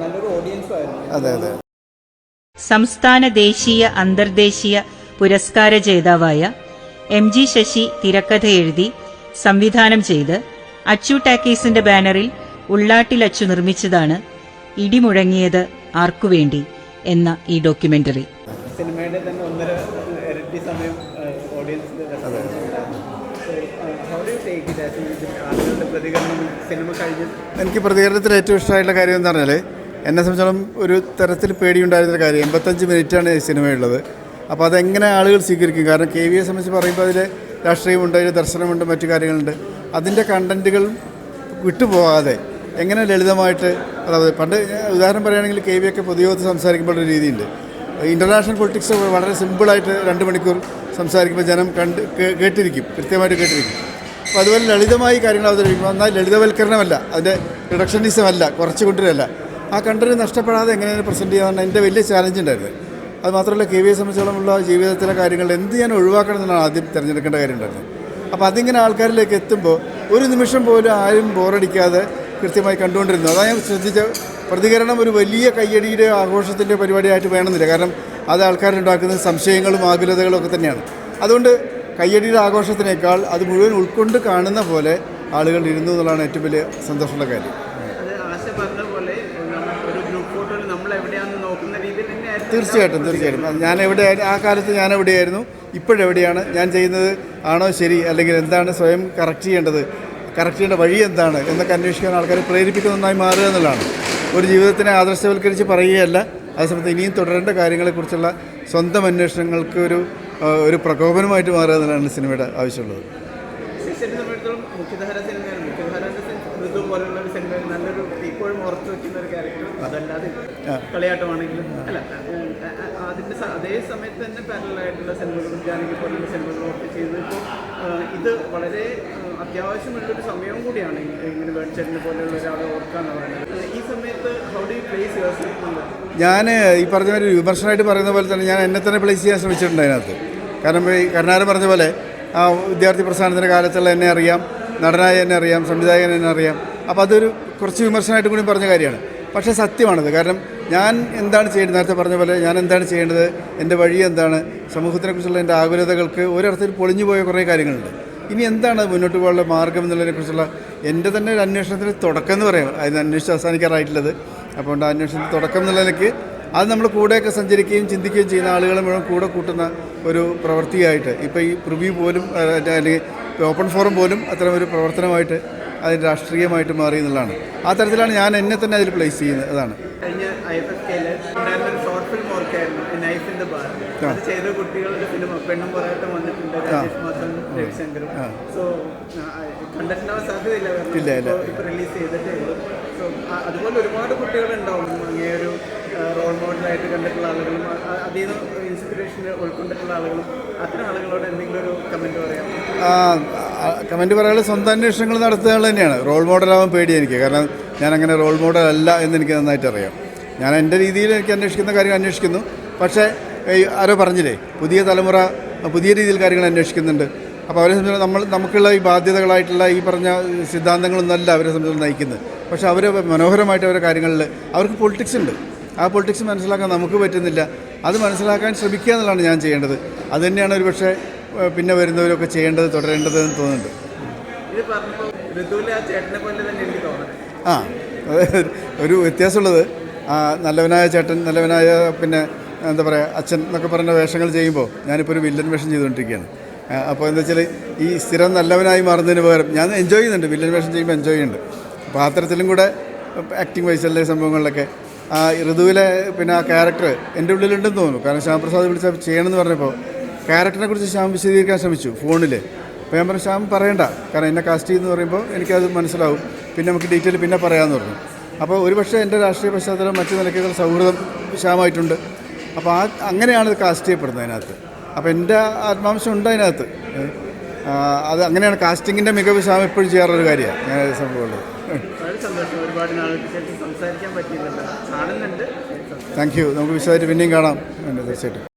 നല്ലൊരു ഓഡിയൻസും ആയിരുന്നു. അതെ അതെ. സംസ്ഥാന ദേശീയ അന്തർദേശീയ പുരസ്കാര ജേതാവായ എം ജി ശശി തിരക്കഥ എഴുതി സംവിധാനം ചെയ്ത് അച്ചു ടാക്കീസിന്റെ ബാനറിൽ ഉള്ളാട്ടിൽ അച്ചു നിർമ്മിച്ചതാണ് ഇടിമുഴങ്ങിയത് ആർക്കുവേണ്ടി എന്ന ഈ ഡോക്യുമെന്ററി. സിനിമയുടെ തന്നെ ഒന്നര ഇരട്ടി സമയം ഓഡിയൻസിന്റെ how do take it as ആളുകളുടെ സിനിമ കഴിഞ്ഞ്? എനിക്ക് പ്രതികരണത്തിൽ ഏറ്റവും ഇഷ്ടമായിട്ടുള്ള കാര്യം എന്ന് പറഞ്ഞാൽ എന്നെ സംബന്ധിച്ചോളം ഒരു തരത്തിൽ പേടിയുണ്ടായിരുന്ന കാര്യം. എൺപത്തഞ്ച് മിനിറ്റാണ് ഈ സിനിമയുള്ളത്. അപ്പോൾ അതെങ്ങനെ ആളുകൾ സ്വീകരിക്കും? കാരണം കെ വിയെ സംബന്ധിച്ച് പറയുമ്പോൾ അതിൽ രാഷ്ട്രീയമുണ്ട് അതിൽ ദർശനമുണ്ട് മറ്റു കാര്യങ്ങളുണ്ട്. അതിന്റെ കണ്ടന്റുകൾ വിട്ടുപോകാതെ എങ്ങനെ ലളിതമായിട്ട് അതായത് പണ്ട് ഉദാഹരണം പറയുകയാണെങ്കിൽ കെ വി ഒക്കെ പൊതുയോഗത്തിൽ സംസാരിക്കുമ്പോൾ ഒരു രീതിയുണ്ട്. ഇന്റർനാഷണൽ പൊളിറ്റിക്സ് വളരെ സിമ്പിളായിട്ട് രണ്ട് മണിക്കൂർ സംസാരിക്കുമ്പോൾ ജനം കണ്ട് കേട്ടിരിക്കും കൃത്യമായിട്ട് കേട്ടിരിക്കും. അപ്പോൾ അതുപോലെ ലളിതമായി കാര്യങ്ങൾ അവതരിപ്പിക്കും എന്നാൽ ലളിതവൽക്കരണമല്ല അതിന്റെ റിഡക്ഷനിസം അല്ല കുറച്ച് കൊണ്ടുവരല്ല. ആ കണ്ടന്റ് നഷ്ടപ്പെടാതെ എങ്ങനെയാണ് പ്രസന്റ് ചെയ്യാമെന്ന് എന്റെ വലിയ ചാലഞ്ച് ഉണ്ടായിരുന്നു. അത് മാത്രമല്ല കെ വിയെ സംബന്ധിച്ചോളമുള്ള ജീവിതത്തിലെ കാര്യങ്ങൾ എന്ത് ഞാൻ ഒഴിവാക്കണം എന്നാണ് ആദ്യം തിരഞ്ഞെടുക്കേണ്ട കാര്യം ഉണ്ടായിരുന്നത്. അപ്പോൾ അതിങ്ങനെ ആൾക്കാരിലേക്ക് എത്തുമ്പോൾ ഒരു നിമിഷം പോലും ആരും ബോറടിക്കാതെ കൃത്യമായി കണ്ടുകൊണ്ടിരുന്നു. അതാണ് ഞാൻ ശ്രദ്ധിച്ച പ്രതികരണം ഒരു വലിയ കയ്യടിയുടെ ആഘോഷത്തിന്റെ പരിപാടിയായിട്ട് വേണമെന്നില്ല. കാരണം അത് ആൾക്കാരുണ്ടാക്കുന്ന സംശയങ്ങളും ആകുലതകളും ഒക്കെ തന്നെയാണ്. അതുകൊണ്ട് കയ്യടിയുടെ ആഘോഷത്തിനേക്കാൾ അത് മുഴുവൻ ഉൾക്കൊണ്ട് കാണുന്ന പോലെ ആളുകൾ ഇരുന്നു എന്നുള്ളതാണ് ഏറ്റവും വലിയ സന്തോഷമുള്ള കാര്യം അത് ആശ പറഞ്ഞ പോലെ നമ്മ- ഒരു ഗ്രൂപ്പ് ഫോട്ടോയിൽ നമ്മൾ എവിടെയാണെന്ന് നോക്കുന്ന രീതിയിൽ തന്നെയായിരുന്നു തീർച്ചയായിട്ടും തീർച്ചയായിട്ടും. ഞാൻ എവിടെ ആ കാലത്ത് ഞാൻ എവിടെയായിരുന്നു ഇപ്പോഴെവിടെയാണ് ഞാൻ ചെയ്യുന്നത് ആണോ ശരി അല്ലെങ്കിൽ എന്താണ് സ്വയം കറക്റ്റ് ചെയ്യേണ്ടത് കറക്റ്റ് ചെയ്യേണ്ട വഴി എന്താണ് എന്നൊക്കെ അന്വേഷിക്കാൻ ആൾക്കാരെ പ്രേരിപ്പിക്കുന്ന ഒന്നായി മാറുക എന്നുള്ളതാണ്. ഒരു ജീവിതത്തിനെ ആദർശവൽക്കരിച്ച് പറയുകയല്ല അതേസമയത്ത് ഇനിയും തുടരേണ്ട കാര്യങ്ങളെക്കുറിച്ചുള്ള സ്വന്തം അന്വേഷണങ്ങൾക്ക് ഒരു ഒരു പ്രകോപനമായിട്ട് മാറുക എന്നുള്ളതാണ് സിനിമയുടെ ആവശ്യമുള്ളത്. മുഖ്യധാര സിനിമയാണ്. മുഖ്യധാര ഋതു പോലുള്ള നല്ലൊരു ഇപ്പോഴും ഓർത്ത് വെക്കുന്ന ഒരു ക്യാരക്ടർ. അതല്ലാതെ കളിയാട്ടമാണെങ്കിലും അല്ല ഉം, അ- അ- അതിന്റെ അതേ സമയത്ത് തന്നെ പാരലായിട്ടുള്ള സിനിമകളും ജാനകി പോലുള്ള സിനിമകളും ഒക്കെ ചെയ്ത് ഇപ്പോൾ ഇത് വളരെ അത്യാവശ്യമുള്ളൊരു സമയവും കൂടിയാണ് ഇങ്ങനെ വേണിച്ചേട്ടനെ പോലെയുള്ള ഒരാളെ ഓർക്കാന്ന് പറയുന്നത്. ഈ സമയത്ത് how do you place yourself ഞാൻ ഈ പറഞ്ഞ ഒരു വിമർശനമായിട്ട് പറയുന്ന പോലെ തന്നെ ഞാൻ എന്നെ തന്നെ പ്ലേസ് ചെയ്യാൻ ശ്രമിച്ചിട്ടുണ്ട് അതിനകത്ത്. കാരണം ഈ കരുണാകരൻ പറഞ്ഞ പോലെ ആ വിദ്യാർത്ഥി പ്രസ്ഥാനത്തിന്റെ കാലത്തുള്ള എന്നെ അറിയാം നടനായ എന്നെ അറിയാം സംവിധായകൻ എന്നെ അറിയാം. അപ്പോൾ അതൊരു കുറച്ച് വിമർശനമായിട്ട് കൂടി പറഞ്ഞ കാര്യമാണ്. പക്ഷേ സത്യമാണത്. കാരണം ഞാൻ എന്താണ് ചെയ്യേണ്ടത്? നേരത്തെ പറഞ്ഞ പോലെ ഞാൻ എന്താണ് ചെയ്യേണ്ടത്? എന്റെ വഴി എന്താണ്? സമൂഹത്തിനെക്കുറിച്ചുള്ള എന്റെ ആകുലതകൾക്ക് ഒരർത്ഥത്തിൽ പൊളിഞ്ഞു പോയ കുറേ കാര്യങ്ങളുണ്ട്. ഇനി എന്താണ് മുന്നോട്ട് പോകാനുള്ള മാർഗം എന്നുള്ളതിനെക്കുറിച്ചുള്ള എന്റെ തന്നെ ഒരു അന്വേഷണത്തിന്റെ തുടക്കം എന്ന് പറയാം. അതിന് അന്വേഷിച്ച് അവസാനിക്കാറായിട്ടുള്ളത് അപ്പോൾ ആ അന്വേഷണത്തിന് തുടക്കം എന്നുള്ള നിലയ്ക്ക് അത് നമ്മൾ കൂടെയൊക്കെ സഞ്ചരിക്കുകയും ചിന്തിക്കുകയും ചെയ്യുന്ന ആളുകളെ മുഴുവൻ കൂടെ കൂട്ടുന്ന ഒരു പ്രവൃത്തിയായിട്ട് ഇപ്പോൾ ഈ പ്രിവ്യൂ പോലും അല്ലെങ്കിൽ ഓപ്പൺ ഫോറം പോലും അത്തരം ഒരു പ്രവർത്തനമായിട്ട് അതിന് രാഷ്ട്രീയമായിട്ട് മാറി എന്നുള്ളതാണ്. ആ തരത്തിലാണ് ഞാൻ എന്നെ തന്നെ അതിൽ പ്ലേസ് ചെയ്യുന്നത്. അതാണ്. ചെയ്ത കുട്ടികളുടെ ഫിലിം പെണ്ണും പോരാട്ടം വന്നിട്ടുണ്ട്. രാജേഷ് മാധവൻ രവിശങ്കറും. സോ കണ്ടിട്ടുണ്ടാവാൻ സാധ്യതയില്ല ഇല്ല, ഇല്ല. റിലീസ് ചെയ്തിട്ടേ ഉള്ളൂ. സോ അതുപോലെ ഒരുപാട് കുട്ടികളുണ്ടാവും. അങ്ങനെ ഒരു റോൾ മോഡലായിട്ട് കണ്ടിട്ടുള്ള ആളുകളും അ- അതിൽ നിന്ന് ഇൻസ്പിറേഷൻ ഉൾക്കൊണ്ടിട്ടുള്ള ആളുകളും അത്തരം ആളുകളോട് എന്തെങ്കിലും ഒരു കമന്റ് പറയാം കമന്റ് പറയാനുള്ള സ്വന്തം അന്വേഷണങ്ങൾ നടത്തുക തന്നെയാണ്. റോൾ മോഡലാവാൻ പേടി എനിക്ക്. കാരണം ഞാൻ അങ്ങനെ റോൾ മോഡൽ അല്ല എന്ന് എനിക്ക് നന്നായിട്ട് അറിയാം. ഞാൻ എന്റെ രീതിയിൽ എനിക്ക് അന്വേഷിക്കുന്ന കാര്യങ്ങൾ അന്വേഷിക്കുന്നു. പക്ഷേ ആരോ പറഞ്ഞില്ലേ പുതിയ തലമുറ പുതിയ രീതിയിൽ കാര്യങ്ങൾ അന്വേഷിക്കുന്നുണ്ട്. അപ്പോൾ അവരെ സംബന്ധിച്ച് നമ്മൾ നമുക്കുള്ള ഈ ബാധ്യതകളായിട്ടുള്ള ഈ പറഞ്ഞ സിദ്ധാന്തങ്ങളൊന്നല്ല അവരെ സംബന്ധിച്ച് നയിക്കുന്നത്. പക്ഷേ അവർ മനോഹരമായിട്ട് അവരുടെ കാര്യങ്ങളിൽ അവർക്ക് പൊളിറ്റിക്സ് ഉണ്ട്. ആ പൊളിറ്റിക്സ് മനസ്സിലാക്കാൻ നമുക്ക് പറ്റുന്നില്ല. അത് മനസ്സിലാക്കാൻ ശ്രമിക്കുക എന്നുള്ളതാണ് ഞാൻ ചെയ്യേണ്ടത്. അതുതന്നെയാണ് ഒരു പക്ഷേ പിന്നെ വരുന്നവരൊക്കെ ചെയ്യേണ്ടത് തുടരേണ്ടത് എന്ന് തോന്നുന്നുണ്ട്. ആ ഒരു വ്യത്യാസമുള്ളത്. ആ നല്ലവനായ ചേട്ടൻ നല്ലവനായ പിന്നെ എന്താ പറയുക അച്ഛൻ എന്നൊക്കെ പറഞ്ഞ വേഷങ്ങൾ ചെയ്യുമ്പോൾ ഞാനിപ്പോൾ ഒരു വില്ലൻ വേഷം ചെയ്തുകൊണ്ടിരിക്കുകയാണ്. അപ്പോൾ എന്താ വെച്ചാൽ ഈ സ്ഥിരം നല്ലവനായി മാറുന്നതിന് പകരം ഞാൻ എൻജോയ് ചെയ്യുന്നുണ്ട്. വില്ലൻ വേഷം ചെയ്യുമ്പോൾ എൻജോയ് ചെയ്യുന്നുണ്ട്. അപ്പോൾ ആ തരത്തിലും കൂടെ ആക്ടിങ് വൈസല്ലേ സംഭവങ്ങളിലൊക്കെ. ആ ഋതുവിലെ പിന്നെ ആ ക്യാരക്ടർ എന്റെ ഉള്ളിലുണ്ടെന്ന് തോന്നുന്നു. കാരണം ശ്യാമപ്രസാദ് വിളിച്ച ചെയ്യണമെന്ന് പറഞ്ഞപ്പോൾ ക്യാരക്ടറിനെ കുറിച്ച് ശ്യാം വിശദീകരിക്കാൻ ശ്രമിച്ചു ഫോണിൽ അപ്പോൾ ഞാൻ പറഞ്ഞു ശ്യാം പറയണ്ട. കാരണം എന്നെ കാസ്റ്റ് ചെയ്യുന്നു പറയുമ്പോൾ എനിക്കത് മനസ്സിലാവും. പിന്നെ നമുക്ക് ഡീറ്റെയിൽ പിന്നെ പറയാമെന്ന് പറഞ്ഞു. അപ്പോൾ ഒരുപക്ഷെ എന്റെ രാഷ്ട്രീയ പശ്ചാത്തലം മറ്റു നിലയ്ക്കുകൾ സൗഹൃദം ശ്യാമായിട്ടുണ്ട്. അപ്പോൾ ആ അങ്ങനെയാണ് ഇത് കാസ്റ്റ് ചെയ്യപ്പെടുന്നത് അതിനകത്ത്. അപ്പോൾ എന്റെ ആത്മാംശം ഉണ്ട് അതിനകത്ത്. അത് അങ്ങനെയാണ് കാസ്റ്റിങ്ങിന്റെ മികവ് ശ്യാം എപ്പോഴും ചെയ്യാറുള്ളൊരു കാര്യമാണ്. ഞാൻ സംഭവമുള്ളത് താങ്ക് യു നമുക്ക് വിശദമായിട്ട് പിന്നെയും കാണാം. തീർച്ചയായിട്ടും.